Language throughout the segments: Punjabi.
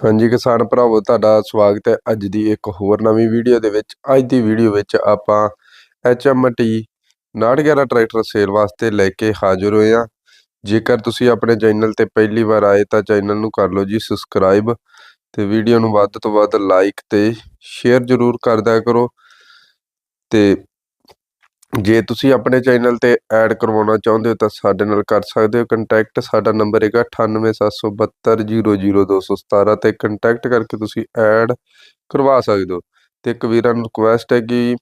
ਹਾਂਜੀ ਕਿਸਾਨ ਭਰਾਵੋ, ਤੁਹਾਡਾ ਸਵਾਗਤ ਹੈ ਅੱਜ ਦੀ ਇੱਕ ਹੋਰ ਨਵੀਂ ਵੀਡੀਓ ਦੇ ਵਿੱਚ। ਅੱਜ ਦੀ ਵੀਡੀਓ ਵਿੱਚ ਆਪਾਂ HMT 911 ਟਰੈਕਟਰ ਸੇਲ ਵਾਸਤੇ ਲੈ ਕੇ ਹਾਜ਼ਰ ਹੋਏ ਹਾਂ। ਜੇਕਰ ਤੁਸੀਂ ਆਪਣੇ ਚੈਨਲ ਤੇ ਪਹਿਲੀ ਵਾਰ ਆਏ ਤਾਂ ਚੈਨਲ ਨੂੰ ਕਰ ਲਓ ਜੀ ਸਬਸਕ੍ਰਾਈਬ ਤੇ ਵੀਡੀਓ ਨੂੰ ਵੱਧ ਤੋਂ ਵੱਧ ਲਾਈਕ ਤੇ ਸ਼ੇਅਰ ਜ਼ਰੂਰ ਕਰਦਿਆ ਕਰੋ। ਤੇ ਜੇ ਤੁਸੀਂ ਆਪਣੇ ਚੈਨਲ ਤੇ ਐਡ ਕਰਵਾਉਣਾ ਚਾਹੁੰਦੇ ਹੋ ਤਾਂ ਸਾਡੇ ਨਾਲ ਕਰ ਸਕਦੇ ਹੋ ਕੰਟੈਕਟ। ਸਾਡਾ ਨੰਬਰ ਹੈਗਾ 9877000217 ਤੇ ਕੰਟੈਕਟ ਕਰਕੇ ਤੁਸੀਂ ਐਡ ਕਰਵਾ ਸਕਦੇ ਹੋ। ਤੇ ਇੱਕ ਵੀਰਾਂ ਨੂੰ ਰਿਕੁਐਸਟ ਹੈ ਕਿ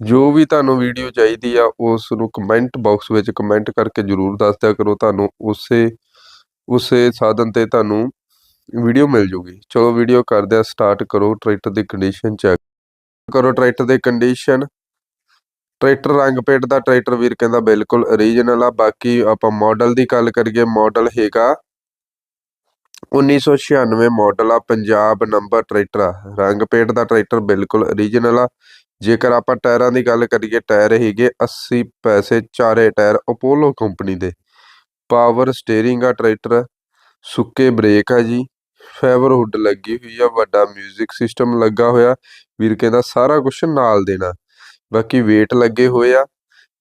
ਜੋ ਵੀ ਤੁਹਾਨੂੰ ਵੀਡੀਓ ਚਾਹੀਦੀ ਆ ਉਸ ਨੂੰ ਕਮੈਂਟ ਬਾਕਸ ਵਿੱਚ ਕਮੈਂਟ ਕਰਕੇ ਜਰੂਰ ਦੱਸ ਦਿਆ ਕਰੋ। ਤੁਹਾਨੂੰ ਉਸੇ ਉਸੇ ਸਾਧਨ ਤੇ ਤੁਹਾਨੂੰ ਵੀਡੀਓ ਮਿਲ ਜੂਗੀ। ਚਲੋ ਵੀਡੀਓ ਕਰਦੇ ਆ ਸਟਾਰਟ ਕਰੋ। ਟਰੈਕਟਰ ਦੀ ਕੰਡੀਸ਼ਨ ਚੈੱਕ ਕਰੋ। ਟਰੈਕਟਰ ਦੀ ਕੰਡੀਸ਼ਨ ਟਰੈਕਟਰ ਰੰਗ ਪੇਟ ਦਾ ਟਰੈਕਟਰ ਵੀਰ ਕਹਿੰਦਾ ਬਿਲਕੁਲ ਓਰੀਜਨਲ ਆ। ਬਾਕੀ ਆਪਾਂ ਮਾਡਲ ਦੀ ਗੱਲ ਕਰੀਏ ਮਾਡਲ ਹੈਗਾ 1996 ਮਾਡਲ ਆ, ਪੰਜਾਬ ਨੰਬਰ ਟਰੈਕਟਰ ਆ। ਰੰਗ ਪੇਟ ਦਾ ਟਰੈਕਟਰ ਬਿਲਕੁਲ ਓਰੀਜਨਲ ਆ। ਜੇਕਰ ਆਪਾਂ ਟਾਇਰਾਂ ਦੀ ਗੱਲ ਕਰੀਏ, ਟਾਇਰ ਹੈਗੇ 80 ਪੈਸੇ ਚਾਰੇ ਟਾਇਰ ਅਪੋਲੋ ਕੰਪਨੀ ਦੇ। ਪਾਵਰ ਸਟੀਅਰਿੰਗ ਆ ਟਰੈਕਟਰ, ਸੁੱਕੇ ਬ੍ਰੇਕ ਆ ਜੀ ਫਾਈਬਰ ਹੁੱਡ ਲੱਗੀ ਹੋਈ ਆ, ਵੱਡਾ 뮤직 ਸਿਸਟਮ ਲੱਗਾ ਹੋਇਆ। ਵੀਰ ਕਹਿੰਦਾ ਸਾਰਾ ਕੁਝ ਨਾਲ ਦੇਣਾ। ਬਾਕੀ weight ਲੱਗੇ ਹੋਏ ਆ।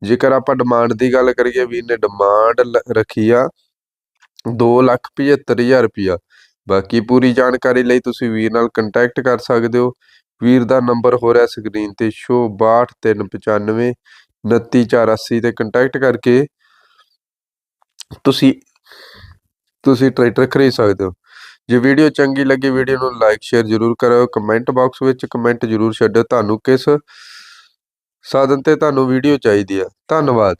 ਜੇਕਰ ਆਪਾਂ ਡਿਮਾਂਡ ਦੀ ਗੱਲ ਕਰੀਏ ਵੀਰ ਨੇ ਡਿਮਾਂਡ ਰੱਖੀ ਆ 275000 ਰੁਪਿਆ ਬਾਕੀ ਪੂਰੀ ਜਾਣਕਾਰੀ ਲਈ ਤੁਸੀਂ ਵੀਰ ਨਾਲ ਕੰਟੈਕਟ ਕਰ ਸਕਦੇ ਹੋ। ਵੀਰ ਦਾ ਨੰਬਰ ਹੋ ਰਿਹਾ ਸਕਰੀਨ ਤੇ ਸ਼ੋ 62395 29480 ਤੇ ਕੰਟੈਕਟ ਕਰਕੇ ਤੁਸੀਂ ਤੁਸੀਂ ਟਰੈਕਟਰ ਖਰੀਦ ਸਕਦੇ ਹੋ। ਜੇ ਵੀਡੀਓ ਚੰਗੀ ਲੱਗੀ ਵੀਡੀਓ ਨੂੰ ਲਾਈਕ ਸ਼ੇਅਰ ਜ਼ਰੂਰ ਕਰਿਓ। ਕਮੈਂਟ ਬਾਕਸ ਵਿੱਚ ਕਮੈਂਟ ਜ਼ਰੂਰ ਛੱਡੋ ਤੁਹਾਨੂੰ ਕਿਸ ਸਾਧਨ ਤੇ ਤੁਹਾਨੂੰ ਵੀਡੀਓ ਚਾਹੀਦੀ ਹੈ ਧੰਨਵਾਦ।